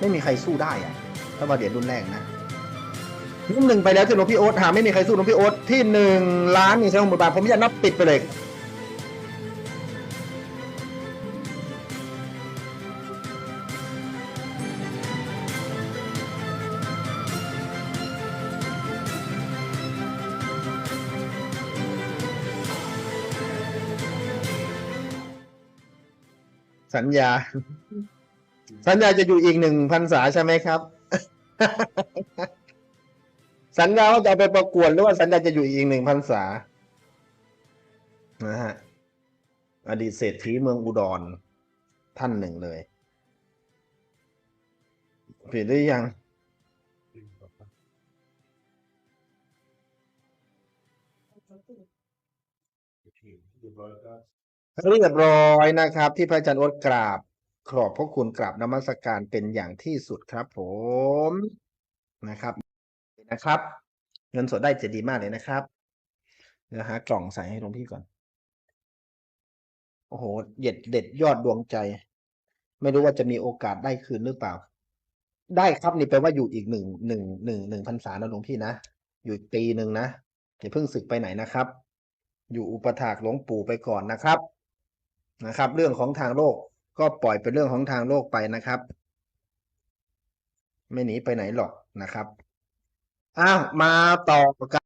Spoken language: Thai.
ไม่มีใครสู้ได้อะถ้าว่าเหรียญรุ่นแรกนะรุ่นหนึ่งไปแล้วที่หลวงพี่โอ๊ตหาไม่มีใครสู้หลวงพี่โอ๊ตที่หนึ่งล้านหนึ่งแสนหกหมื่นบาทผมจะนับปิดไปเลยสัญญา สัญญาจะอยู่อีกหนึ่งพันษาใช่ไหมครับ สัญญาว่าจะไปประกวดหรือว่าสัญญาจะอยู่อีกหนึ่งพันษา นะฮะ อดีตเศรษฐีเมืองอุดรท่านหนึ่งเลย ผิดหรือยังเรียบร้อยนะครับที่พระอาจารย์โอ๊ตกราบ ขอบพระคุณกราบนมัสการเป็นอย่างที่สุดครับผมนะครับนะครับ เงินสดได้จะดีมากเลยนะครับเดี๋ยวหากล่องใส่ให้หลวงพี่ก่อน โอ้โหเด็ดเด็ดยอดดวงใจ ไม่รู้ว่าจะมีโอกาสได้คืนหรือเปล่า ได้ครับนี่แปลว่าอยู่อีกหนึ่งหนึ่งหนึ่งหนึ่งพรรษานะหลวงพี่นะ อยู่อีกปีหนึ่งนะอย่าเพิ่งศึกไปไหนนะครับ อยู่อุปถากหลวงปู่ไปก่อนนะครับนะครับ เรื่องของทางโลก ก็ปล่อยเป็นเรื่องของทางโลกไปนะครับ ไม่หนีไปไหนหรอกนะครับอ้าวมาต่อกัน